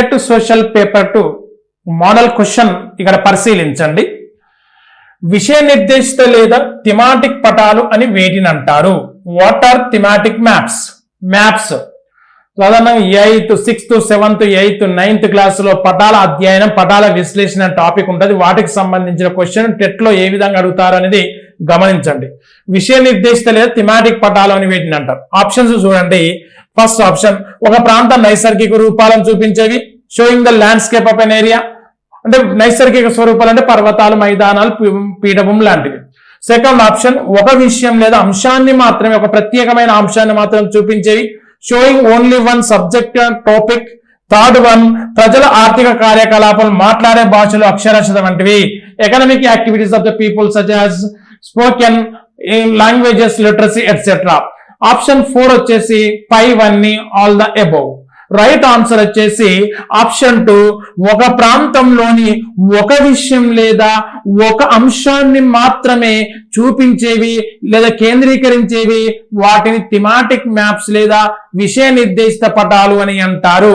TET social paper two model question ఇక్కడ పరిశీలించండి. విషయ నిర్దేశిత లేదా థిమాటిక్ పటాలు అని వేటిని అంటారు. What are thematic maps maps సాధారణంగా eighth sixth seventh eighth ninth క్లాసులో పటాల అధ్యయనం పటాల విశ్లేషణ టాపిక్ ఉంటుంది. వాటికి సంబంధించిన క్వశ్చన్ టెట్లో ఏ విధంగా అడుగుతారు అనేది గమనించండి. విషయ నిర్దేశిత లేదా థిమాటిక్ పటాలు అని వీటిని అంటారు. ఆప్షన్స్ చూడండి. ఫస్ట్ ఆప్షన్ ఒక ప్రాంత నైసర్గిక రూపాలను చూపించేవి showing the landscape of an area అంటే నైసర్గిక స్వరూపాలు అంటే పర్వతాలు మైదానాలు పీ- పీఠభం లాంటివి. సెకండ్ ఆప్షన్ ఒక విషయం లేదా అంశాన్ని మాత్రమే ఒక ప్రత్యేకమైన అంశాన్ని మాత్రం చూపించేవి showing only one subject topic third one ప్రజల ఆర్థిక కార్యకలాపాలు మాట్లాడే భాషలు అక్షరాస్యత వంటివి. Economic activities of the people such as spoken languages literacy etcetera option four వచ్చేసి ఫైవ్ అన్ని all the above right answer వచ్చేసి ఆప్షన్ టూ ఒక ప్రాంతంలోని ఒక విషయం లేదా ఒక అంశాన్ని మాత్రమే చూపించేవి లేదా కేంద్రీకరించేవి వాటిని థిమాటిక్ మ్యాప్స్ లేదా విషయ నిర్దేశిత పటాలు అని అంటారు.